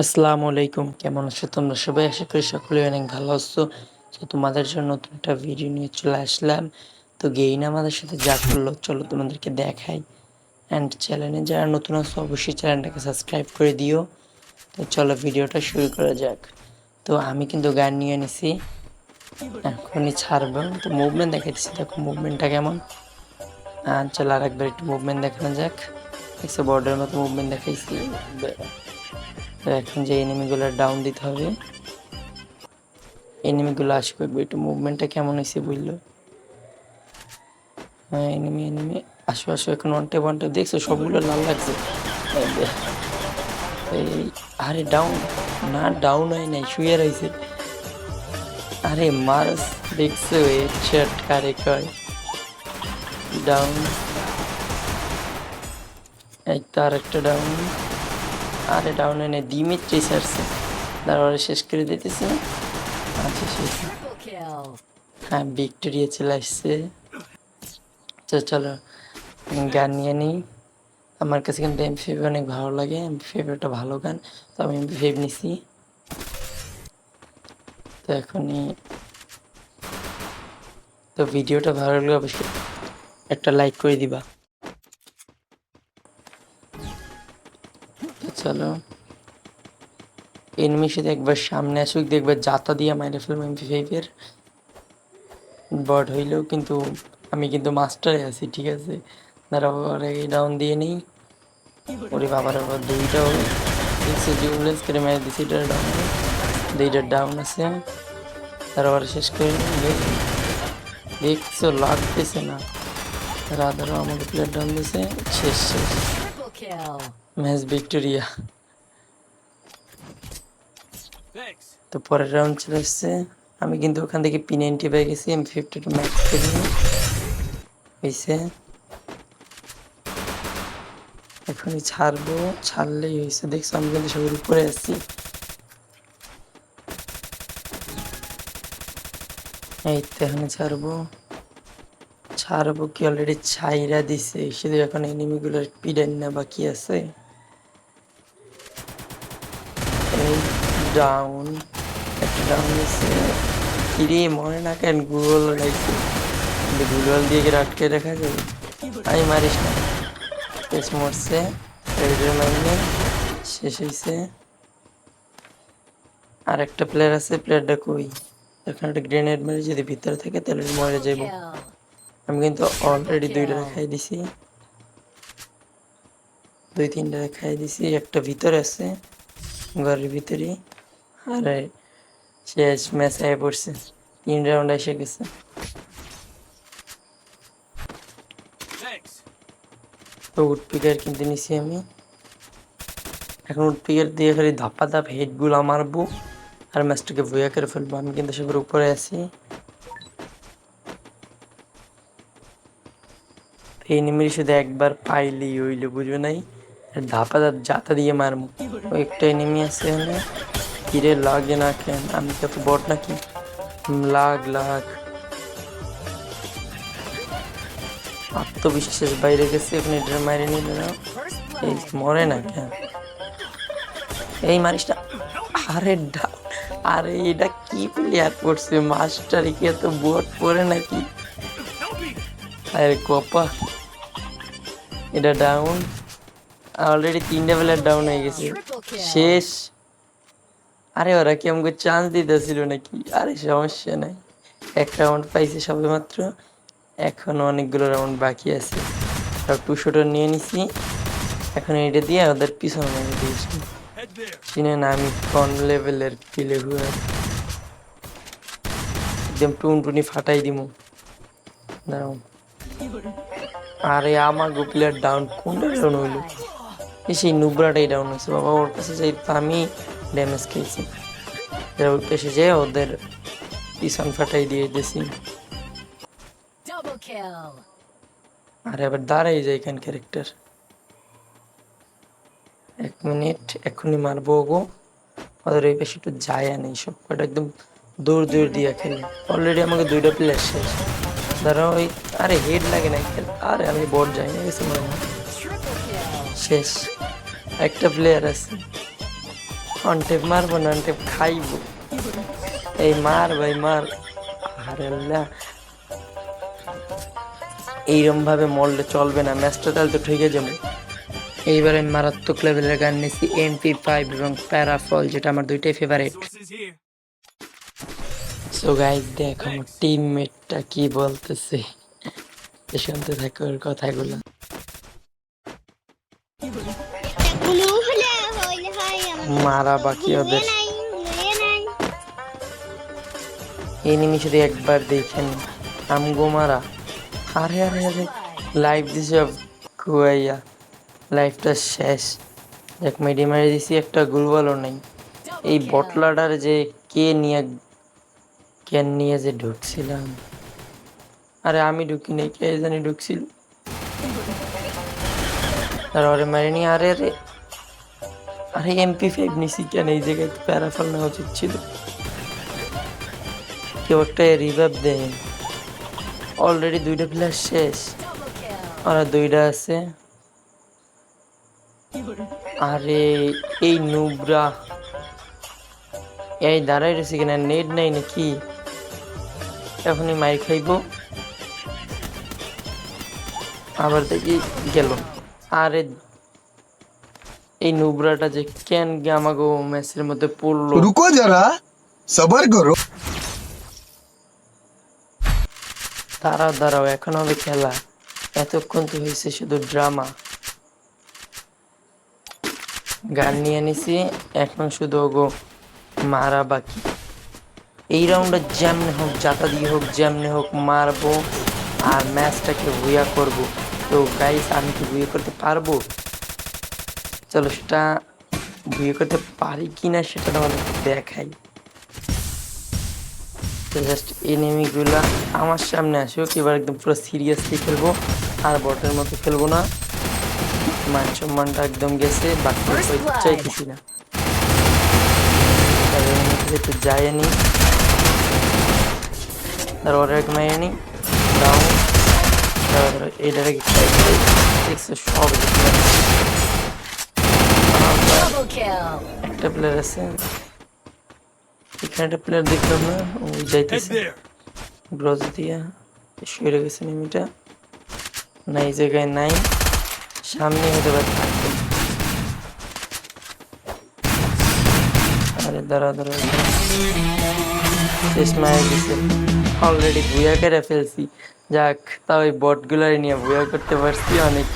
আসসালামু আলাইকুম। কেমন আছো তোমরা সবাই? আশা করি সকলে অনেক ভালো আছো। তো তোমাদের জন্য নতুন একটা ভিডিও নিয়ে চলে আসলাম। তো গেইন আমাদের সাথে যা করল, চলো তোমাদেরকে দেখাই। অ্যান্ড চ্যানেলে যারা নতুন আছো, অবশ্যই চ্যানেলটাকে সাবস্ক্রাইব করে দিও। তো চলো ভিডিওটা শুরু করা যাক। তো আমি কিন্তু গান নিয়ে নিছি। এখনই ছাড়বো। তো মুভমেন্ট দেখাইতেছি। দেখো মুভমেন্টটা কেমন। আর চলো আর একবার একটু মুভমেন্ট দেখানো যাক। দেখছ বর্ডারের মতো মুভমেন্ট দেখাইছি। এখন যে এনিমিগুলো ডাউন দিতে হবে, এনিমিগুলো আসবে একটু একটু মুভমেন্টটা কেমন হয়েছে বুঝলো হ্যাঁ এনিমি এনিমি আসো আসো, এখন ওয়ান টে ওয়ান টে দেখছ সবগুলো লাল লাগছে। এই আরে ডাউন না ডাউন হয় নাই, শুয়ে রয়েছে। আরে মারস, দেখছ হেডশট কয়? ডাউন এই তো আরেকটা ডাউন আরে ডাউন এনে দিমিত্রি সারছে তারপরে শেষ করে দিতেছে। আচ্ছা শেষ। হ্যাঁ ভিক্টোরিয়া চলে আসছে। তো চলো গান নিয়ে নিই। আমার কাছে কিন্তু এম ফেভ অনেক ভালো লাগে। এম ফেভ একটা ভালো গান। তো আমি এম ফেভ নিছি। তো এখনই তো ভিডিওটা ভালো লাগলে অবশ্যই একটা লাইক করে দিবা। চলো। এনিমির সাথে একবার সামনে আসুক দেখবে জাতা দিয়ে মাইরে ফেলব এমপি ফাইভের বট হইলেও কিন্তু আমি কিন্তু মাস্টারে আছি, ঠিক আছে? দাঁড়াও ডাউন দিয়ে নেই। ওরে বাবার আবার দুইটা হবে দেখছি জিউলেন্স করে মেরে দিছি এটা ডাউন দুইটা ডাউন আছে। তার আবার শেষ করে দেখছ লাগতেছে না। রাধারও আমাকে প্লেয়ার ডাউন দিছে। শেষ শেষ. Match Victoria. তো পরের রাউন্ড চলে আসছে। আমি কিন্তু ওখান থেকে পি নাইনটি পেয়ে গেছি আমি ফিফটি টু ম্যাচ হয়েছে এখনই ছাড়বো ছাড়লেই হয়েছে দেখছ আমি কিন্তু সবার উপরে আছি। এই তো এখানে ছাড়বো। ছাড়বো কি অলরেডি ছাইরা দিছে। শুধু এখন এনিমিগুলোর পিডেন না বাকি আছে এই ডাউন একটা ডাউন আছে কিরে মনে না কেন? গুগল কিন্তু গুগল দিয়ে কি আটকে রাখা যাবে আমি মারিস না। পেস মরছে রেডের মাইনে শেষ হয়েছে আর একটা প্লেয়ার আছে প্লেয়ারটা কই? এখানে একটা গ্রেনেড মারি, যদি ভিতরে থাকে তাহলে মরে যাব আমি কিন্তু অলরেডি দুইটা খাই দিছি। দুই, তিনটা খাই দিছি, একটা ভিতরে আছে। ঘরের ভিতরে। আর শেষ ম্যাচ হয়ে পড়ছে। তিন রাউন্ড এসে গেছে। তো উড পিকার কিনতে নিছি আমি। এখন উড পিকার দিয়ে খালি ধাপ্পা ধাপ হেডগুলো মারবো। আর ম্যাচটাকে ভুয়া করে ফেলব। আমি কিন্তু সবার উপরে আছি। এনিমির শুধু একবার পাইলেই হইল বুঝবে নাই? ধাপা ধাপ জাতা দিয়ে মারমু ও একটা এনিমি আছে এখানে। কিরে লাগে না কেন? আমি কত বট নাকি? লাগ লাগ। আত্মবিশ্বাস বাইরে গেছে, এখানে এটা মারি নিলে না। এই মরে না কেন? এই না আরে ডা- আরে এটা কি প্লেয়ার করছে? মাস্টার কি এত বোট পরে নাকি? আরে কপা এটা ডাউন অলরেডি তিনটা প্লেয়ার ডাউন হয়ে গেছে। শেষ। আরে ওরা কি আমাকে চান্স দিতেছিল নাকি? আরে সমস্যা নাই। এক রাউন্ড পাইছে সবে মাত্র এখন অনেকগুলো রাউন্ড বাকি আছে। টু শুটার নিয়ে নিছি। এখন এটা দিয়ে ওদের পিছনে মেরে দিয়েছি না আমি কোন লেভেলের পিলে হুয়া একদম টুনটুনি ফাটাই দিমু। দাঁড়াও। আরে আমার গো প্লেয়ার ডাউন কোনটা ডাউন হইল? এই সেই নুবরাটাই ডাউন হয়েছে বাবা ওর কাছে যাই তো আমি ড্যামেজ খেয়েছি। ওই পেশে যেয়ে ওদের পিছন ফাটাই দিয়ে দিয়েছি. আর এবার দাঁড়াই যায় এখান ক্যারেক্টার এক মিনিট এক্ষুনি মারবো গো ওদের ওই পাশে একটু যায় নেই সব কটা একদম দূর দূর দিয়ে খেলে। অলরেডি আমাকে দুইটা প্লেয়ার শেষ। ধরো ওই আরে হেড লাগে না খেল। আরে আমি বোর্ড যাই না গেছে মনে হয় শেষ। একটা প্লেয়ার আছে। অনটেপ মারবো না অনটেপ খাইবো। এই মার ভাই, মার। আরে এইরকম ভাবে মরলে চলবে না, ম্যাচটা তাহলে তো ঠিকই যাবে। এইবার আমি মারাত্মক লেভেলের গান নিয়েছি এমপি ফাইভ এবং প্যারাফল যেটা আমার দুইটাই ফেভারিট সো গাইজ দেখো, আমার টিমমেটটা কি বলতেছে। শুনতে থাকো, ওর কথাগুলো। মারা বাকি ওদের। এনিমি শুধু একবার দেখেন আমগো মারা। আরে আরে আরে লাইভ দিছে কুয়াইয়া। লাইফটা শেষ। দেখ মেডি মারি দিছি একটা গুলবালও নেই। এই বটলাটার যে কে নিয়ে কেন নিয়ে যে ঢুকছিলাম। আরে আমি ঢুকি নাই কে জানি ঢুকছিল। তারপরে মারিনি আরে আরে। আরে এমপি ফাইভ নিছি কেন? এই জায়গায় তো প্যারাফল নেওয়া উচিত ছিল। কেউ একটা রিভাইভ দেয় অলরেডি দুইটা প্লেয়ার শেষ। আর দুইটা আছে। আরে, এই নুবরা। এই দাঁড়াই রয়েছে কিনা? নেট নাই নাকি? এখনই মাই খাইবো। আবার দেখি গেল। আরে এই নুবরাটা যে কেন আমাকে ম্যাচের মধ্যে পড়ল? রুকো যারা সবার করো। দাঁড়াও দাঁড়াও এখন হবে খেলা। এতক্ষণ তো হয়েছে শুধু ড্রামা। গান নিয়ে নিছি এখন শুধু ওগো মারা বাকি। এই রাউন্ডে যেমনি হোক যাতা দিয়ে হোক যেমনি হোক মারবো আর ম্যাচটাকে ভুয়া করব। তো গাইস আমি কি ভুয়া করতে পারব? চলো সেটা বিয়ে করতে পারি কিনা সেটা তোমাদের দেখাই। তো জাস্ট এনিমিগুলা আমার সামনে আসুক এবার একদম পুরো সিরিয়াসলি খেলব আর বটের মতো খেলব না। মান সম্মানটা একদম গেছে বাকি চাইতেছি না। যায়নি তারপরে এক মাইনি ডাউন তারপরে সব. একটা প্লেয়ার আছে। এখানে একটা প্লেয়ার দেখলাম না ওই যাইতেছে। ব্রজ দিয়া। শুয়ে গেছে নেমিটা না এই জায়গায় নাই। সামনে হতে পারে থাকবে আরে দাঁড়া দাঁড়া। শেষ মায়ের দিছে অলরেডি ভুয়া করে ফেলছি। যাক তাও ওই বটগুলার নিয়ে ভুয়া করতে পারছি অনেক।